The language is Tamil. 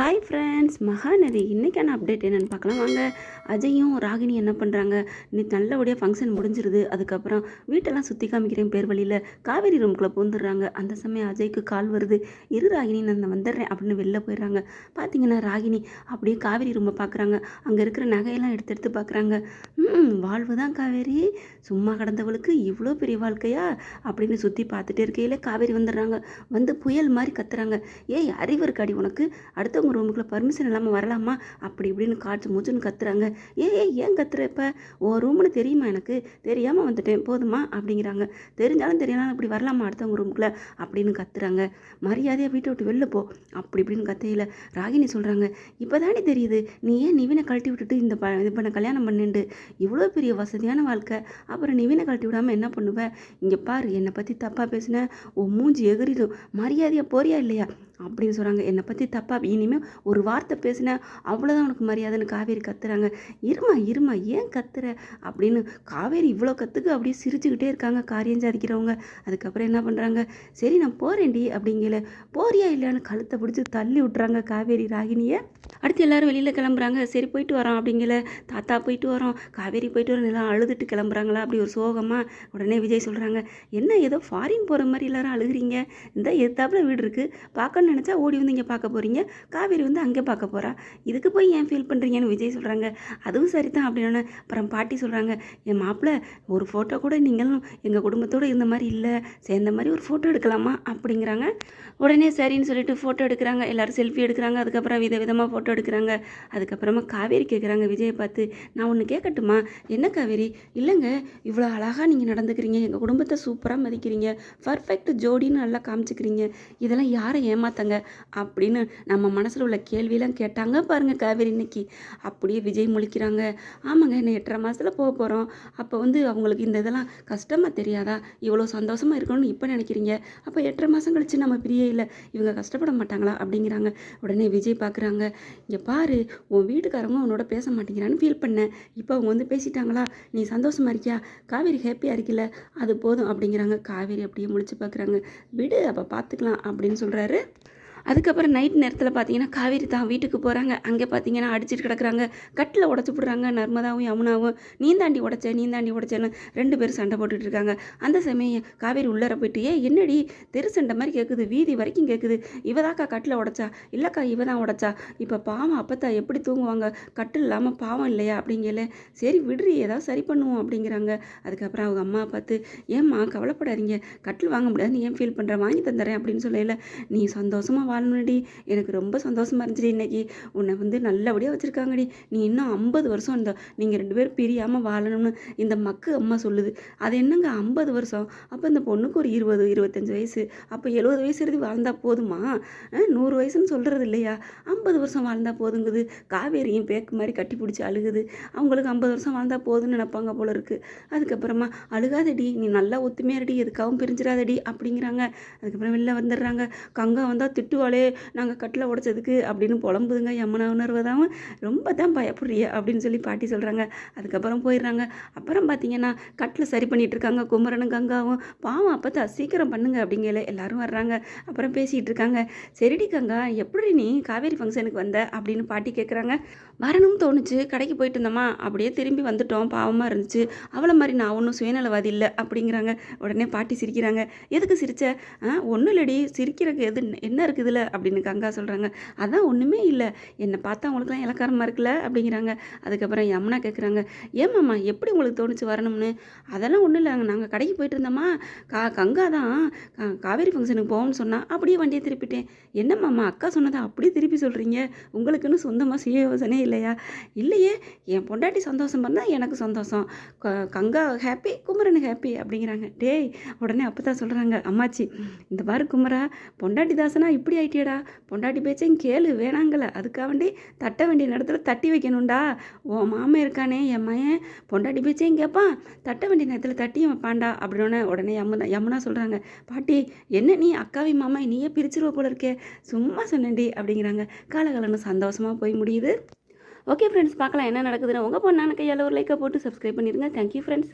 Hi friends Mahanadi. இன்றைக்கான அப்டேட் என்னென்னு பார்க்கலாம். வாங்க அஜயும் ராகினி என்ன பண்ணுறாங்க இன்னைக்கு நல்லபடியாக ஃபங்க்ஷன் முடிஞ்சிருது. அதுக்கப்புறம் வீட்டெல்லாம் சுற்றி காமிக்கிறேன் பேர் வழியில். காவேரி ரூம்குள்ளே பூந்துடுறாங்க. அந்த சமயம் அஜய்க்கு கால் வருது. இரு ராகினி நான் வந்துடுறேன் அப்படின்னு வெளில போயிடுறாங்க. பார்த்தீங்கன்னா ராகினி அப்படியே காவேரி ரூமை பார்க்குறாங்க அங்கே இருக்கிற நகையெல்லாம் எடுத்து எடுத்து பார்க்குறாங்க ம் வாழ்வு தான் காவேரி. சும்மா கடந்தவளுக்கு இவ்வளோ பெரிய வாழ்க்கையா? அப்படின்னு சுற்றி பார்த்துட்டே இருக்கையில் காவேரி வந்துடுறாங்க. வந்து புயல் மாதிரி கத்துறாங்க. ஏய் அறிவு இருக்காடி உனக்கு. அடுத்தவங்க ரூமுக்குள்ளே பர்மிஷன் இல்லாமல் வரலாமா? அப்படி இப்படின்னு காய்ச்சி மூச்சுன்னு கத்துறாங்க. ஏ ஏ ஏன் கத்துற இப்போ? ஓ ரூம்னு தெரியுமா எனக்கு? தெரியாமல் வந்துட்டேன். போதுமா? அப்படிங்கிறாங்க. தெரிஞ்சாலும் தெரியலாம் இப்படி வரலாமா அடுத்தவங்க ரூமுக்குள்ளே அப்படின்னு கத்துறாங்க. மரியாதையாக வீட்டை விட்டு வெளில போ. அப்படி இப்படின்னு கத்தையில் ராகினி சொல்கிறாங்க இப்போ தானே தெரியுது. நீ ஏன் நிவினை கழட்டி விட்டுட்டு இந்த ப இது பண்ண கல்யாணம் பண்ணிண்டு இவ்வளோ பெரிய வசதியான வாழ்க்கை. அப்புறம் நிவினை கழட்டி விடாமல் என்ன பண்ணுவேன் இங்கே பாரு என்னை பற்றி தப்பாக பேசின உன் மூஞ்சி எகிரிடும். மரியாதையாக போறியா இல்லையா? அப்படின்னு சொல்கிறாங்க என்னை பற்றி தப்பாக இனிமேல் ஒரு வார்த்தை பேசின அவ்வளோதான் உனக்கு மரியாதைன்னு காவேரி கத்துறாங்க. இருமா இருமா ஏன் கத்துற? அப்படின்னு காவேரி இவ்வளோ கற்றுக்கு அப்படியே சிரிச்சுக்கிட்டே இருக்காங்க காரியம் சாதிக்கிறவங்க அதுக்கப்புறம் என்ன பண்ணுறாங்க சரி நான் போகிறேன்டி அப்படிங்கல. போறியா இல்லையான்னு கழுத்தை பிடிச்சி தள்ளி விட்றாங்க காவேரி ராகினியை. அடுத்து எல்லாரும் வெளியில் கிளம்புறாங்க. சரி போயிட்டு வரோம் அப்படிங்கல. தாத்தா போயிட்டு வரோம். காவேரி போயிட்டு வரோம். எல்லாம் அழுதுட்டு கிளம்புறாங்களா? அப்படி ஒரு சோகமாக உடனே விஜய் சொல்கிறாங்க என்ன ஏதோ ஃபாரின் போகிற மாதிரி எல்லாரும் அழுகுறீங்க? இந்த எத்தாப்புல வீடு இருக்குது பார்க்கணும்னு நினச்சா ஓடி வந்து இங்கே பார்க்க போகிறீங்க காவேரி வந்து அங்கே பார்க்க போகிறா இதுக்கு போய் ஏன் ஃபீல் பண்ணுறீங்கன்னு விஜய் சொல்கிறாங்க அதுவும் சரி தான் அப்படின்னு அப்புறம் பாட்டி சொல்கிறாங்க என் மாப்பிள்ளை ஒரு ஃபோட்டோ கூட நீங்களும் எங்கள் குடும்பத்தோடு இருந்த மாதிரி இல்லை சேர்ந்த மாதிரி ஒரு ஃபோட்டோ எடுக்கலாமா? அப்படிங்கிறாங்க. உடனே சரின்னு சொல்லிட்டு ஃபோட்டோ எடுக்கிறாங்க. எல்லாரும் செல்ஃபி எடுக்கிறாங்க. அதுக்கப்புறம் வித விதமாக ஃபோட்டோ எடுக்கிறாங்க. அதுக்கப்புறமா காவேரி கேட்குறாங்க விஜயை பார்த்து நான் ஒன்று கேட்கட்டுமா என்ன காவேரி? இல்லைங்க இவ்வளோ அழகாக நீங்கள் நடந்துக்கிறீங்க. எங்கள் குடும்பத்தை சூப்பராக மதிக்கிறீங்க. பர்ஃபெக்ட் ஜோடின்னு நல்லா காமிச்சிக்கிறீங்க. இதெல்லாம் யாரை ஏமாத்தங்க? அப்படின்னு நம்ம மனசில் உள்ள கேள்வியெல்லாம் கேட்டாங்க. பாருங்கள் காவேரி இன்னைக்கு அப்படியே விஜய் முழிக்கிறாங்க. ஆமாங்க என்ன எட்டரை மாதத்தில் போக போகிறோம் அப்போ வந்து அவங்களுக்கு இந்த இதெல்லாம் கஷ்டமாக தெரியாதா? இவ்வளோ சந்தோஷமாக இருக்கணும்னு இப்போ நினைக்கிறீங்க? அப்போ எட்டரை மாதம் கழிச்சு நம்ம பிரிய இல்லை இவங்க கஷ்டப்பட மாட்டாங்களா? அப்படிங்கிறாங்க. உடனே விஜய் பார்க்குறாங்க இங்கே பாரு உன் வீட்டுக்காரங்க உன்னோட பேச மாட்டேங்கிறான்னு ஃபீல் பண்ணேன். இப்போ அவங்க வந்து பேசிட்டாங்களா? நீ சந்தோஷமாக இருக்கியா? காவேரி ஹாப்பியாக இருக்கில்ல அது போதும் அப்படிங்கிறாங்க. காவேரி அப்படியே முழிச்சு பார்க்குறாங்க விடு அப்போ பார்த்துக்கலாம் அப்படின்னு சொல்கிறாரு அதுக்கப்புறம் நைட் நேரத்தில் பார்த்தீங்கன்னா காவேரி தான் வீட்டுக்கு போகிறாங்க அங்கே பார்த்தீங்கன்னா அடிச்சிட்டு கிடக்குறாங்க. கட்டில் உடச்சி விட்றாங்க. நர்மதாவும் யமுனாவும். நீந்தாண்டி உடச்ச நீந்தாண்டி உடச்சேன்னு ரெண்டு பேரும் சண்டை போட்டுட்டு இருக்காங்க. அந்த சமயம் காவேரி உள்ளார போயிட்டு ஏ என்னடி? தெரு சண்டை மாதிரி கேட்குது வீதி வரைக்கும் கேட்குது இவதாக்கா கட்டில் உடச்சா? இல்லைக்கா இவ தான் உடச்சா? இப்போ பாவம் அப்பத்தா எப்படி தூங்குவாங்க? கட்டில் இல்லாமல் பாவம் இல்லையா? அப்படிங்கல சரி விடுறி. ஏதாவது சரி பண்ணுவோம் அப்படிங்கிறாங்க. அதுக்கப்புறம் அவங்க அம்மா பார்த்து ஏம்மா கவலைப்படாதீங்க. கட்டில் வாங்க முடியாது. நீ ஏன் ஃபீல் பண்ணுறேன் வாங்கி தந்துடுறேன் அப்படின்னு சொல்லல. நீ சந்தோஷமாக வாழணுடி எனக்கு ரொம்ப சந்தோஷமாக இருந்துச்சு இன்னைக்கு. உன்னை வந்து நல்லபடியாக வச்சுருக்காங்கடி. நீ இன்னும் ஐம்பது வருஷம் இந்த நீங்கள் ரெண்டு பேரும் பிரியாமல் வாழணும்னு இந்த மக்கு அம்மா சொல்லுது. அது என்னங்க ஐம்பது வருஷம்? அப்போ இந்த பொண்ணுக்கு ஒரு இருபது இருபத்தஞ்சி வயசு. அப்போ எழுபது வயசு இறுதி வாழ்ந்தால் போதுமா? நூறு வயசுன்னு சொல்கிறது இல்லையா? ஐம்பது வருஷம் வாழ்ந்தால் போதுங்குது. காவேரியும் பேக்கு மாதிரி கட்டி பிடிச்சி அழுகுது. அவங்களுக்கு ஐம்பது வருஷம் வாழ்ந்தால் போதும்னு நினைப்பாங்க போல இருக்குது அதுக்கப்புறமா அழுகாதடி. நீ நல்லா ஒத்துமையாடி எதுக்காகவும் பிரிஞ்சிடாதடி. அப்படிங்கிறாங்க. அதுக்கப்புறம் வெளில வந்துடுறாங்க. கங்கா வந்தால் திட்டு திட்டுவாளே நாங்கள் கட்டில் உடைச்சதுக்கு அப்படின்னு புலம்புதுங்க. யமுனா உணர்வதாகவும் ரொம்ப தான் பயப்படுறிய அப்படின்னு சொல்லி பாட்டி சொல்கிறாங்க அதுக்கப்புறம் போயிடுறாங்க. அப்புறம் பார்த்தீங்கன்னா கட்டில் சரி பண்ணிகிட்டு இருக்காங்க குமரனும் கங்காவும். பாவம் அப்போ தான் சீக்கிரம் பண்ணுங்க அப்படிங்கல எல்லாரும் வர்றாங்க. அப்புறம் பேசிகிட்டு இருக்காங்க சரிடி கங்கா எப்படி நீ காவேரி ஃபங்க்ஷனுக்கு வந்த? அப்படின்னு பாட்டி கேட்குறாங்க வரணும்னு தோணுச்சு. கடைக்கு போயிட்டு இருந்தோமா அப்படியே திரும்பி வந்துட்டோம். பாவமாக இருந்துச்சு. அவளை மாதிரி நான் ஒன்றும் சுயநலவாதி இல்லை அப்படிங்கிறாங்க. உடனே பாட்டி சிரிக்கிறாங்க. எதுக்கு சிரிச்ச? ஆ ஒன்றும் இல்லடி. சிரிக்கிறதுக்கு எது என்ன இருக்குது? இருக்குதுல அப்படின்னு கங்கா சொல்கிறாங்க அதான் ஒன்றுமே இல்லை. என்னை பார்த்தா அவங்களுக்குலாம் இலக்காரமாக இருக்குல்ல அப்படிங்கிறாங்க. அதுக்கப்புறம் யமுனா கேட்குறாங்க ஏமாம்மா எப்படி உங்களுக்கு தோணுச்சு வரணும்னு? அதெல்லாம் ஒன்றும் இல்லைங்க. நாங்கள் கடைக்கு போயிட்டு இருந்தோமா? கா கங்கா தான். கா- காவேரி ஃபங்க்ஷனுக்கு போவோம்னு சொன்னால் அப்படியே வண்டியை திருப்பிட்டேன். என்னம்மாம்மா அக்கா சொன்னதை அப்படியே திருப்பி சொல்கிறீங்க உங்களுக்குன்னு சொந்தமாக சுய யோசனை இல்லையா? இல்லையே. என் பொண்டாட்டி சந்தோஷம் பண்ணால் எனக்கு சந்தோஷம். க- கங்கா ஹாப்பி குமரன் ஹாப்பி அப்படிங்கிறாங்க. டேய் உடனே அப்போ தான் சொல்கிறாங்க அம்மாச்சி இந்த பாரு குமரா பொண்டாட்டி தாசனா இப்படி ஆயிட்டியடா. பொண்டாட்டி பேச்சையும் கேளு வேணாங்கல. அதுக்காக வேண்டி தட்ட வேண்டிய நேரத்தில் தட்டி வைக்கணும்டா. ஓ மாமன் இருக்கானே என் மயன் பொண்டாட்டி பேச்சையும் கேட்பான் தட்ட வேண்டிய நேரத்தில் தட்டியும் வைப்பான்டா அப்படின்னு உடனே யமுனா யமுனா சொல்கிறாங்க பாட்டி என்ன நீ அக்காவி மாமா நீயே பிரிச்சிருவ போல இருக்கே. சும்மா சொன்னேன்டி அப்படிங்கிறாங்க. காலகாலன்னு சந்தோஷமாக போய் முடியுது. ஓகே ஃப்ரெண்ட்ஸ் பார்க்கலாம் என்ன நடக்குதுன்னு உங்கள் பொண்ணான கையால் ஒரு லைக்கை போட்டு சப்ஸ்கிரைப் பண்ணிடுங்க. Thank you friends